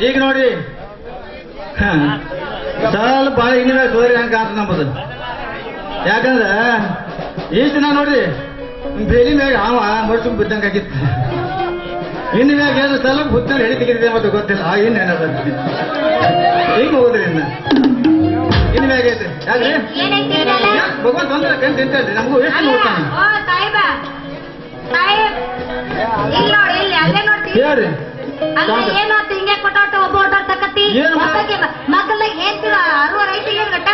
ಈಗ ನೋಡಿ. ಹ, ಸ್ವಲ್ಪ ಭಾಳ ಇನ್ನಿವೆ ಸೋರಿ ಹಂಗ ಅಂತ ನಮ್ಮದು ಯಾಕಂದ್ರ ಈ ದಿನ ನೋಡ್ರಿ ಬೇಲಿ ಮ್ಯಾಗ ಅವ ಮರ್ಸು ಬಿದ್ದಂಗೆ ಆಗಿತ್ತು. ಇನ್ನು ಮ್ಯಾಗ ಏನು ಸ್ವಲ್ಪ ಬುದ್ಧ ತೆಗಿತಿದೆ ಮತ್ತೆ ಗೊತ್ತಿಲ್ಲ. ಆ ಇನ್ನು ಏನದ ಈಗ ಹೋಗುದ್ರಿ ಇನ್ನು. ಇನ್ನು ಮ್ಯಾಗ ಐತೆ ಯಾಕ್ರಿ? ಭಗವಂತ ಕಣ್ ನಮಗೂ ಎಷ್ಟು ನೋಡ್ತಾನೆ. ಹಿಂಗೆ ಹೇಳ್ರಿ ಅಲ್ಲ ಏನು ಅಂತ ಹಿಂಗೆ ಕೊಟ್ಟಾಟ ಒಬ್ಬ ಒಬ್ಬ ತಕತಿ ಏನು ಮಾ- ಮಗಲ್ದಾಗ ಹೇಳ್ತಿರ ಅರುವ ರೈಟ್ ಏನ್ ಗಟ್ಟ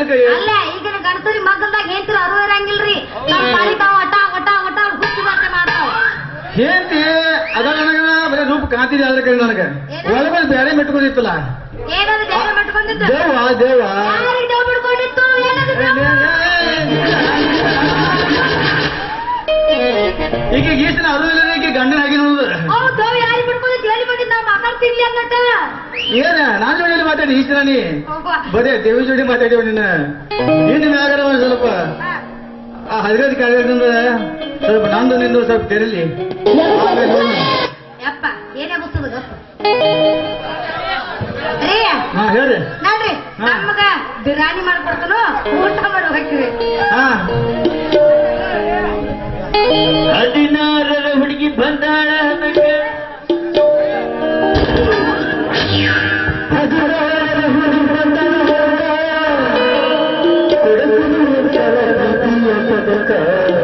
ಅಲ್ಲ ಈಗಿನ ಗಣಸರಿ ಮಗಲ್ದಾಗ ಹೇಳ್ತಿರ ಅರುವ ಇರಂಗಿಲ್ರಿ. ನಮ್ಮ ಪಾಳಿ ತಾವ ಒಟ ಒಟ ಒಟ ಹುಚ್ಚು ಭಾಷೆ ಮಾಡ್ತಾವ. ಏನ್ತಿ ಅದ ನನಗ ಬರೀ ರೂಪ ಕಾಂತಿದೆ ಅದ್ರ ಕಡೆ ನನಗ. ಒಳಗೆ ಬೇರೆ ಮೆಟ್ಕೊಂಡಿತ್ತಲ್ಲ? ದೇವ ದೇವ ಏನಾದ್ರು ಈಗ ಮಾತಾಡ್ತಿರ್ಲಿ ಅನ್ನಟ ಏನ ನಾನ್ ಜೋಡಿ ಮಾತಾಡಿ ಇಷ್ಟ ನೀ? ಬರೇ ದೇವಿ ಜೋಡಿ ಮಾತಾಡಿವ ನಿನ್ನ? ಇನ್ನು ಮ್ಯಾಗಾರ ಒಂದ್ ಸ್ವಲ್ಪ. ಆ ಹದಿನೈದು ಕಾಲದಿಂದ ಸ್ವಲ್ಪ ನಂದು ನಿಂದು ಸ್ವಲ್ಪ ತೆರಲಿ. ಯಪ್ಪ ಏನೇ ಗೊತ್ತದ ಗಪ್ಪ ರೀ ಹಾ ಹೇಳ್ರಿ ನೋಡ್ರಿ. ನಮಗ ಬಿರಿಯಾನಿ ಮಾಡ್ಕೊಡ್ತಾನು? ಊಟ ಮಾಡಿ ಹೋಗ್ತೀವಿ ಹಾ. ಹದಿನಾರರ ಹುಡುಗಿ ಬಂದಾಳ ನನಗೆ ಮೊದಲು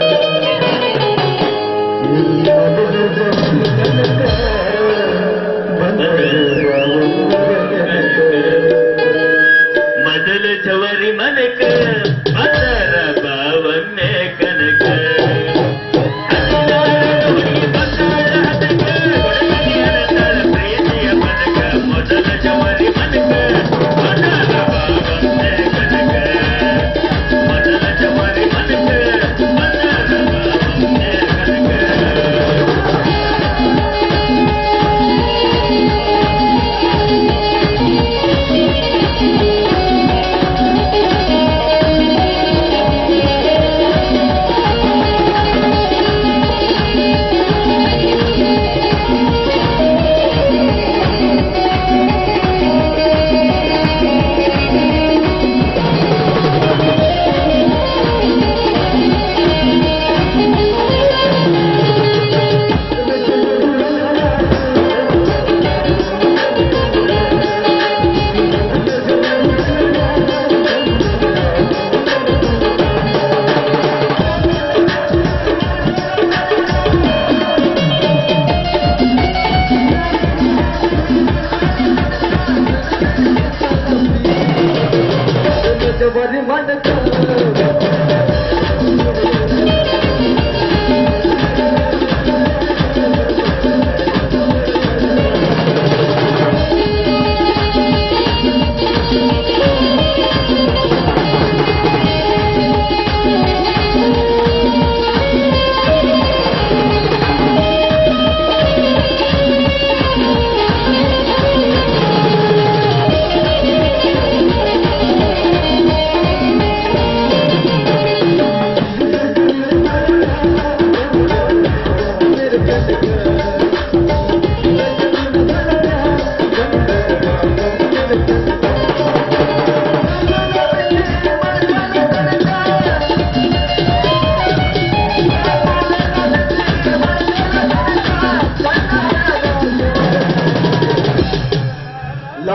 ಬರೀ la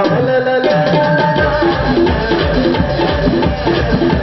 la la la la